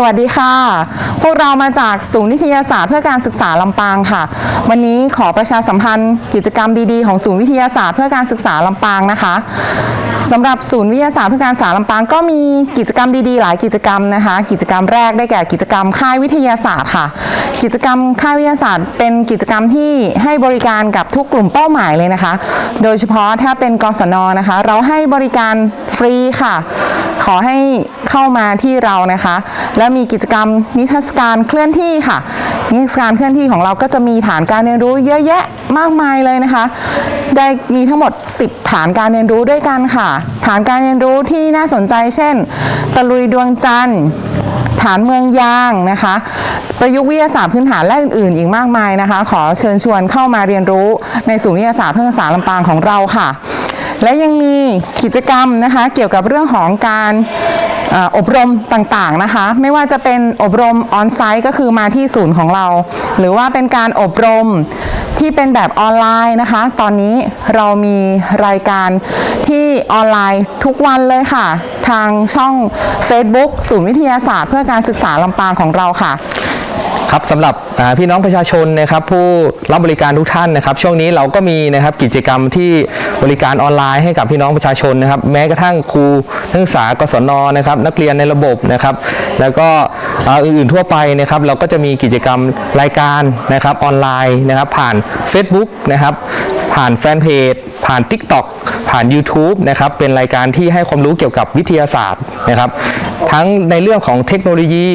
สวัสดีค่ะ พวกเรามาจากศูนย์วิทยาศาสตร์เพื่อการศึกษาลำปางค่ะ วันนี้ขอประชาสัมพันธ์กิจกรรมดีๆของศูนย์วิทยาศาสตร์เพื่อการศึกษาลำปางนะคะสำหรับศูนย์วิทยาศาสตร์เพื่อการศึกษาลำปางก็มีกิจกรรมดีๆ หลายกิจกรรมนะคะ กิจกรรมแรกได้แก่กิจกรรมค่ายวิทยาศาสตร์ค่ะ กิจกรรมค่ายวิทยาศาสตร์ เป็นกิจกรรมที่ให้บริการกับทุกกลุ่มเป้าหมายเลยนะคะ โดยเฉพาะถ้าเป็นกศนนะคะ เราให้บริการฟรีค่ะ ขอให้เข้ามาที่เรานะคะ และมีกิจกรรมนิทรรศการเคลื่อนที่ค่ะ นิทรรศการเคลื่อนที่ของเราก็จะมีฐานการเรียนรู้เยอะแยะมากมายเลยนะคะ ได้มีทั้งหมด 10 ฐานการเรียนรู้ด้วยกันค่ะ ฐานการเรียนรู้ที่น่าสนใจ เช่น ตะลุยดวงจันทร์ฐานเมืองยางนะคะ ประยุกต์วิทยาศาสตร์พื้นฐานและอื่น ๆ อีกมากมายนะคะ ขอเชิญชวนเข้ามาเรียนรู้ในศูนย์วิทยาศาสตร์เพื่อการศึกษาลำปางของเราค่ะ และยังมีกิจกรรมนะคะเกี่ยวกับเรื่องของการเอ่ออบรมต่างๆนะคะ ไม่ว่าจะเป็นอบรมออนไซต์ก็คือมาที่ศูนย์ของเรา หรือว่าเป็นการอบรมที่เป็นแบบออนไลน์นะคะ ตอนนี้เรามีรายการที่ออนไลน์ทุกวันเลยค่ะ ทางช่อง Facebook ศูนย์วิทยาศาสตร์เพื่อการศึกษาลำปางของเราค่ะ ครับสำหรับพี่น้องประชาชนนะครับผู้รับบริการทุกท่านนะครับ ช่วงนี้เราก็มีนะครับกิจกรรมที่บริการออนไลน์ให้กับพี่น้องประชาชนนะครับ แม้กระทั่งครูนักศึกษากศนนะครับ นักเรียนในระบบนะครับ แล้วก็อื่นๆทั่วไปนะครับ เราก็จะมีกิจกรรมรายการนะครับออนไลน์นะครับ ผ่าน Facebook นะครับ ผ่านแฟนเพจผ่าน TikTok ผ่าน YouTube นะครับเป็นรายการที่ให้ความรู้เกี่ยวกับวิทยาศาสตร์นะครับ ทั้งในเรื่องของเทคโนโลยี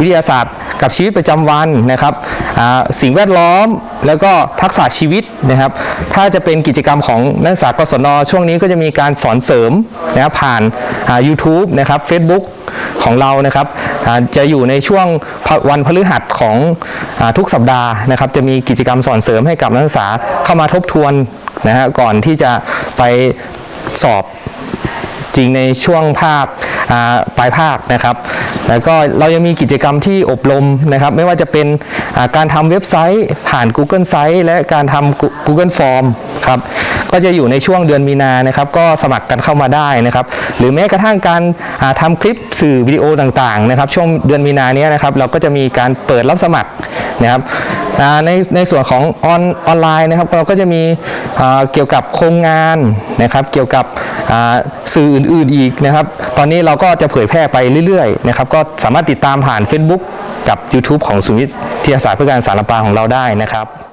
วิทยาศาสตร์ กับชีวิตประจำวันนะครับสิ่งแวดล้อมแล้วก็ทักษะชีวิตนะครับ ถ้าจะเป็นกิจกรรมของนักศึกษากศนช่วงนี้ก็จะมีการสอนเสริมนะครับผ่านอ่า YouTube นะครับ Facebook ของเรานะครับจะอยู่ในช่วงวันพฤหัสของอทุกสัปดาห์นะครับ จะมีกิจกรรมสอนเสริมให้กับนักศึกษาเข้ามาทบทวนนะฮะก่อนที่จะไปสอบจริงในช่วงภาค ปลายภาคนะครับแล้วก็เรายังมีกิจกรรมที่อบรมนะครับ ไม่ว่าจะเป็นการทำเว็บไซต์ผ่าน Google Site และการทำ Google Form ครับ ก็จะอยู่ในช่วงเดือนมีนานะครับ ก็สมัครกันเข้ามาได้นะครับ หรือแม้กระทั่งการาทำคลิปสื่อวิดีโอต่างๆนะครับ ช่วงเดือนมีนาเนี้ยนะครับ เราก็จะมีการเปิดรับสมัครนะครับในในส่วนของออนออนไลน์นะครับ เราก็จะมีเกี่ยวกับโครงงานนะครับ เกี่ยวกับอ่าสื่ออื่นๆอีกนะครับ ตอนนี้เราก็จะเผยแพร่ไปเรื่อยๆนะครับ ก็สามารถติดตามผ่าน Facebook กับ YouTube ของศูนย์วิทยาศาสตร์เพื่อการสารปาของเราได้นะครับ